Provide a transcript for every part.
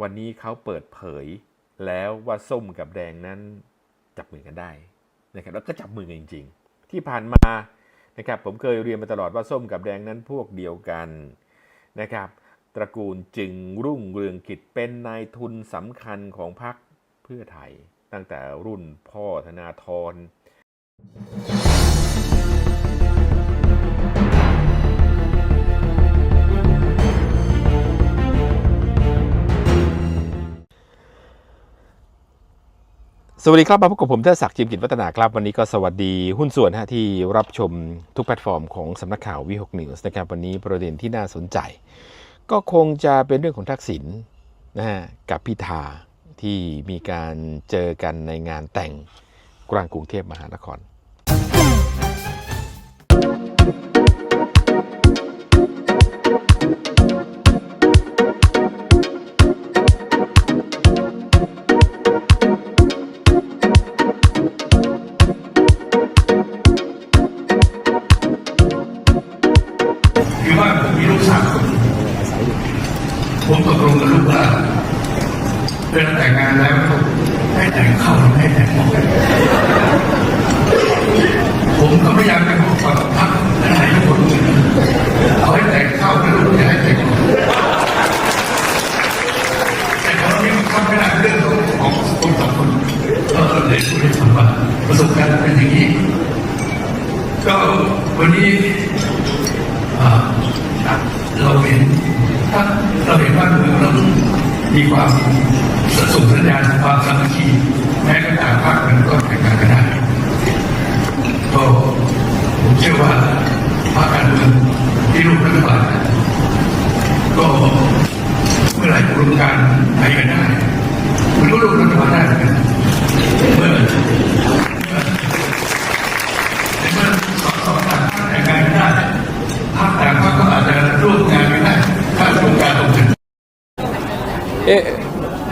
วันนี้เขาเปิดเผยแล้วว่าส้มกับแดงนั้นจับมือกันได้นะครับแล้วก็จับมือกันจริง ๆ ที่ผ่านมานะครับผมเคยเรียนมาตลอดว่าส้มกับแดงนั้นพวกเดียวกันนะครับตระกูลจึงรุ่งเรืองกิจเป็นนายทุนสำคัญของพรรคเพื่อไทย ตั้งแต่รุ่นพ่อธนาธร วัสดีครับมาพบกับผมเทศศักดิ์จิมกิจวัฒนาครับ วันนี้ก็สวัสดีหุ้นส่วนฮะที่รับชมทุกแพลตฟอร์มของสำนักข่าววิหกนิวส์นะครับวันนี้ประเด็นที่น่าสนใจ ก็คงจะเป็นเรื่องของทักษิณนะฮะกับพิธาที่มีการเจอกันในงานแต่งกลางกรุงเทพมหานคร ผมก็พยายามไปบอกกับพักและนายคนเอาให้แต่เข้ากับลูกอย่าให้แต่งออกแต่ตอนนี้มันทำไม่ได้เรื่องของคนสองคนก็เลยพูดให้ฟังว่าประสบการณ์เป็นอย่างนี้ก็วันนี้เราเห็นถ้าเราเห็นว่าเมืองเรามีความส่งสัญญาณความสามัคคีแม้กระทั่งภาคมันก็แข่ เมื่อไหร่กระบวนการไปกันได้มันก็ร่วมรัฐบาลได้เหมือนกันเมื่อในเมื่อสองสองต่างภาคแต่งงานไม่ได้ภาคต่างภาคก็อาจจะร่วมงานไม่ได้ถ้าโครงการลงถึงเอ๊ะ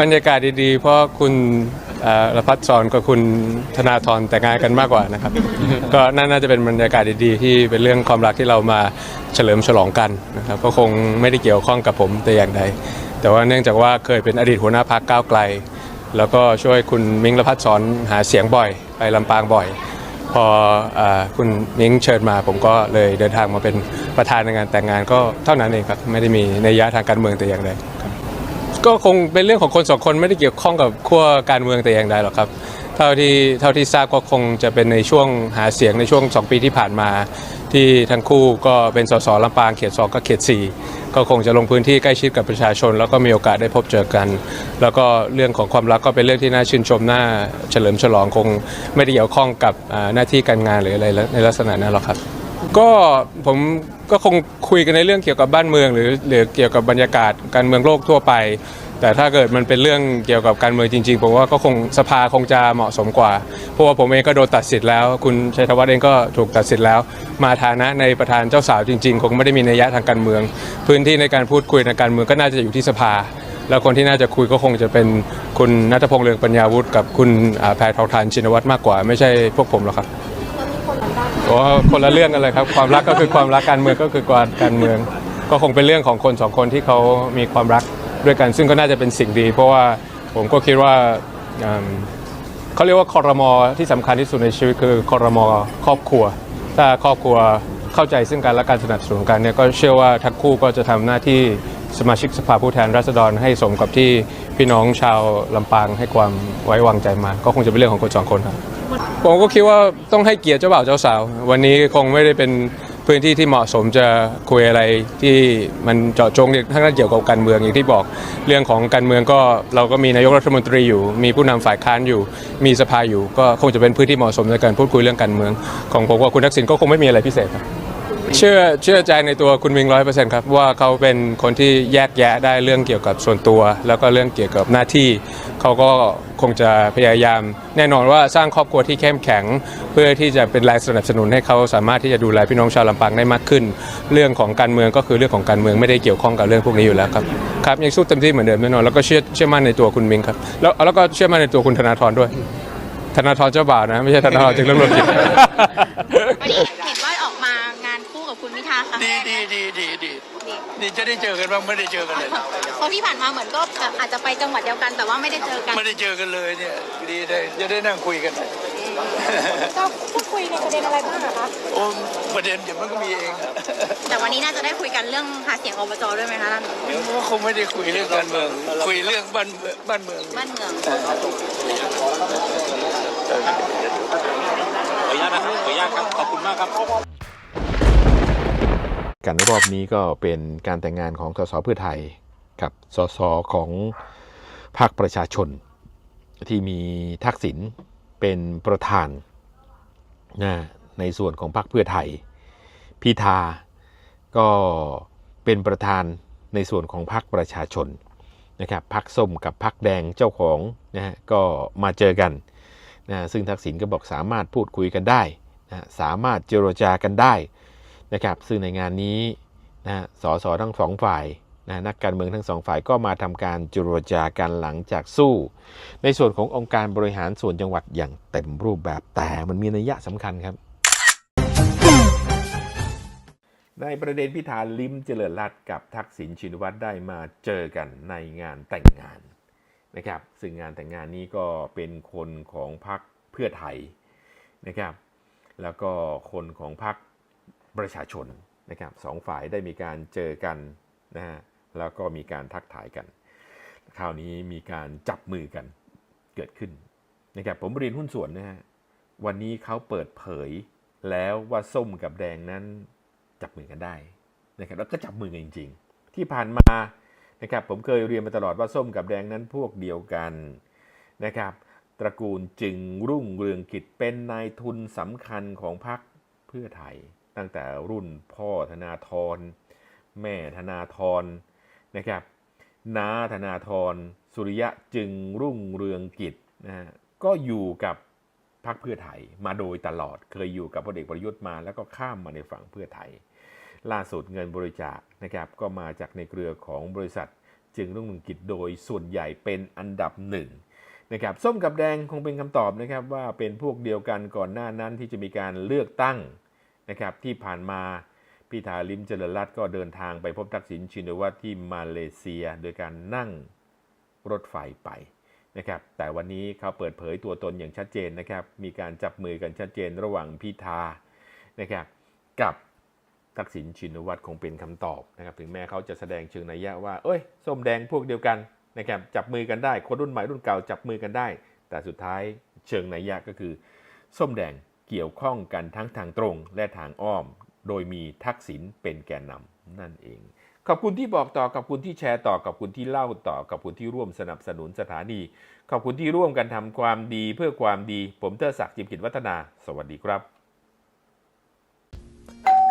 บรรยากาศดีๆ เพราะคุณเอ่อรพัฒน์สอนกับคุณธนาธรแต่งงานกันมากกว่านะครับ ก็น่าน่าจะเป็นบรรยากาศดีๆ ที่เป็นเรื่องความรักที่เรามาเฉลิมฉลองกันนะครับ ก็คงไม่ได้เกี่ยวข้องกับผมแต่อย่างใด แต่ว่าเนื่องจากว่าเคยเป็นอดีตหัวหน้าพักก้าวไกล แล้วก็ช่วยคุณมิ้งรพัฒน์สอนหาเสียงบ่อย ไปลำปางบ่อย พออคุณมิ้งเชิญมา ผมก็เลยเดินทางมาเป็นประธานในงานแต่งงานก็เท่านั้นเองครับไม่ได้มีนัยยะทางการเมืองแต่อย่างใดก็คงเป็นเรื่องของคนสองคนไม่ได้เกี่ยวข้องกับขั้วการเมืองแต่อย่างใดหรอกครับเท่าที่เท่าที่ทราบก็คงจะเป็นในช่วงหาเสียงในช่วง 2 ปีที่ผ่านมา ที่ทั้งคู่ก็เป็นสสลำปางเขต2กับเขต4 ก็คงจะลงพื้นที่ใกล้ชิดกับประชาชน แล้วก็มีโอกาสได้พบเจอกัน แล้วก็เรื่องของความรักก็เป็นเรื่องที่น่าชื่นชมน่าเฉลิมฉลองคงไม่ได้เกี่ยวข้องกับหน้าที่การงานหรืออะไรในลักษณะนั้นหรอกครับก็ผมก็คงคุยกันในเรื่องเกี่ยวกับบ้านเมือง หรือหรือเกี่ยวกับบรรยากาศการเมืองโลกทั่วไป แต่ถ้าเกิดมันเป็นเรื่องเกี่ยวกับการเมืองจริงๆ ผมว่าก็คงสภาคงจะเหมาะสมกว่า เพราะว่าผมเองก็โดนตัดสิทธิ์แล้ว คุณชัยธวัฒน์เองก็ถูกตัดสิทธิ์แล้ว มาฐานะในประธานเจ้าสาวจริงๆ คงไม่ได้มีนัยยะทางการเมือง พื้นที่ในการพูดคุยในการเมืองก็น่าจะอยู่ที่สภา แล้วคนที่น่าจะคุยก็คงจะเป็นคุณนัทพงษ์เลืองปัญญาวุฒิกับคุณอ่าแพทองทานชินวัตรมากกว่า ไม่ใช่พวกผมหรอกครับโอ้คนละเรื่องกันเลยครับ ความรักก็คือความรักการเมืองก็คือการการเมือง ก็คงเป็นเรื่องของคนสองคนที่เขามีความรัก ด้วยกัน ซึ่งก็น่าจะเป็นสิ่งดี เพราะว่าผมก็คิดว่าเขาเรียกว่าคอรมอที่สำคัญที่สุดในชีวิตคือคอรมอครอบครัว ถ้าครอบครัวเข้าใจซึ่งกันและการสนับสนุนกันเนี่ยก็เชื่อว่าทั้งคู่ก็จะทำหน้าที่สมาชิกสภาผู้แทนราษฎรให้สมกับที่พี่น้องชาวลำปางให้ความไว้วางใจมา ก็คงจะเป็นเรื่องของคนสองคนครับผมก็คิดว่าต้องให้เกียรติเจ้าบ่าวเจ้าสาว วันนี้คงไม่ได้เป็น พื้นที่ที่เหมาะสมจะคุยอะไรที่มันเจาะจงทั้งนั้นเกี่ยวกับการเมืองอย่างที่บอกเรื่องของการเมืองก็เราก็มีนายกรัฐมนตรีอยู่ มีผู้นำฝ่ายค้านอยู่ มีสภาอยู่ ก็คงจะเป็นพื้นที่เหมาะสมในการพูดคุยเรื่องการเมือง ของผมกับคุณทักษิณก็คงไม่มีอะไรพิเศษครับ เชื่อเชื่อใจในตัวคุณมิงร้อยเปอร์เซ็นต์ครับว่าเขาเป็นคนที่แยกแยะได้เรื่องเกี่ยวกับส่วนตัว แล้วก็เรื่องเกี่ยวกับหน้าที่เขาก็คงจะพยายาม แน่นอนว่าสร้างครอบครัวที่เข้มแข็ง เพื่อที่จะเป็นแรงสนับสนุนให้เขาสามารถที่จะดูแลพี่น้องชาวลำปางได้มากขึ้น เรื่องของการเมืองก็คือเรื่องของการเมืองไม่ได้เกี่ยวข้องกับเรื่องพวกนี้อยู่แล้วครับครับยังสู้เต็มที่เหมือนเดิมแน่นอนแล้วก็เชื่อเชื่อมั่นในตัวคุณมิงครับแล้วแล้วก็เชื่อมั่นในตัวคุณธนาธรด้วย ธนาธรเจ้าบ่าวนะ ไม่ใช่ธนาธรจึงเริ่มรวมจิต วันนี้เห็นว่าออก มางานคู่กับคุณคุณพิธาครั้งดีแรกดีดีดีดีดีนี่จะได้เจอกันบ้างไม่ได้เจอกันเลยเพราะที่ผ่านมาเหมือนก็แบบอาจจะไปจังหวัดเดียวกันแต่ว่าไม่ได้เจอกันไม่ได้เจอกันเลยเนี่ยดีได้จะได้นั่งคุยกัน ก็พูดคุยในประเด็นอะไรบ้างอะคะโอ้ประเด็นเดี๋ยวมันก็มีเองแต่วันนี้น่าจะได้คุยกันเรื่องหาเสียงอบจด้วยไหมคะท่านเดี๋ยวก็คงไม่ได้คุยเรื่องการเมือง คุยเรื่องบ้านเมืองบ้านเมืองบ้านเมืองขออนุญาตนะครับขออนุญาตครับขอบคุณมากครับ กันรอบนี้ก็เป็นการแต่งงานของสสเพื่อไทยกับสสของพรรคประชาชน ที่มีทักษิณเป็นประธานนะในส่วนของพรรคเพื่อไทย พิธาก็เป็นประธานในส่วนของพรรคประชาชนนะครับพรรคส้มกับพรรคแดงเจ้าของนะฮะก็มาเจอกันนะซึ่งทักษิณก็บอกสามารถพูดคุยกันได้นะสามารถเจรจากันได้ นะครับซึ่งในงานนี้นะสสทั้งสองฝ่ายนะนักการเมืองทั้งสองฝ่ายก็มาทำการเจรจากันหลังจากสู้ ในส่วนขององค์การบริหารส่วนจังหวัดอย่างเต็มรูปแบบแต่มันมีนัยยะสำคัญครับ ในประเด็นพิธาลิมเจริญรัตกับทักษิณชินวัตรได้มาเจอกันในงานแต่งงานนะครับซึ่งงานแต่งงานนี้ก็เป็นคนของพรรคเพื่อไทยนะครับ แล้วก็คนของพรรค ประชาชนนะครับสองฝ่ายได้มีการเจอกันนะฮะแล้วก็มีการทักทายกัน คราวนี้มีการจับมือกันเกิดขึ้นนะครับผมเรียนหุ้นส่วนนะฮะวันนี้เขาเปิดเผยแล้วว่าส้มกับแดงนั้นจับมือกันได้นะครับแล้วก็จับมือกันจริง ๆ ที่ผ่านมานะครับผมเคยเรียนมาตลอดว่าส้มกับแดงนั้นพวกเดียวกันนะครับ ตระกูลจึงรุ่งเรืองกิจเป็นนายทุนสำคัญของพรรคเพื่อไทย ตั้งแต่รุ่นพ่อธนาธร แม่ธนาธรนะครับน้าธนาธร สุริยะจึงรุ่งเรืองกิจนะฮะก็อยู่กับพรรคเพื่อไทยมาโดยตลอดเคยอยู่กับพลเอกประยุทธ์มาแล้วก็ข้ามมาในฝั่งเพื่อไทย ล่าสุดเงินบริจาคนะครับก็มาจากในเครือของบริษัท จึงรุ่งเรืองกิจโดยส่วนใหญ่เป็นอันดับหนึ่งนะครับส้มกับแดงคงเป็นคำตอบนะครับว่าเป็นพวกเดียวกันก่อนหน้านั้นที่จะมีการเลือกตั้ง นะครับที่ผ่านมาพิธาลิมเจริญรัตก็เดินทางไปพบทักษิณชินวัตรที่มาเลเซีย โดยการนั่งรถไฟไปนะครับแต่วันนี้เขาเปิดเผยตัวตนอย่างชัดเจนนะครับมีการจับมือกันชัดเจนระหว่างพิธานะครับกับทักษิณชินวัตรคงเป็นคำตอบนะครับถึงแม้เขาจะแสดงเชิงนัยยะว่า เอ้ยส้มแดงพวกเดียวกันนะครับจับมือกันได้ คนรุ่นใหม่รุ่นเก่าจับมือกันได้ แต่สุดท้ายเชิงนัยยะก็คือ ส้มแดง เกี่ยวข้องกันทั้งทางตรงและทางอ้อม โดยมีทักษิณเป็นแกนนำนั่นเอง ขอบคุณที่บอกต่อขอบคุณที่แชร์ต่อขอบคุณที่เล่าต่อขอบคุณที่ร่วมสนับสนุนสถานี ขอบคุณที่ร่วมกันทำความดีเพื่อความดี ผมเทอศักดิ์จิมกิจวัฒนา สวัสดีครับ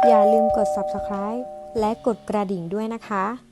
อย่าลืมกด subscribe และกดกระดิ่งด้วยนะคะ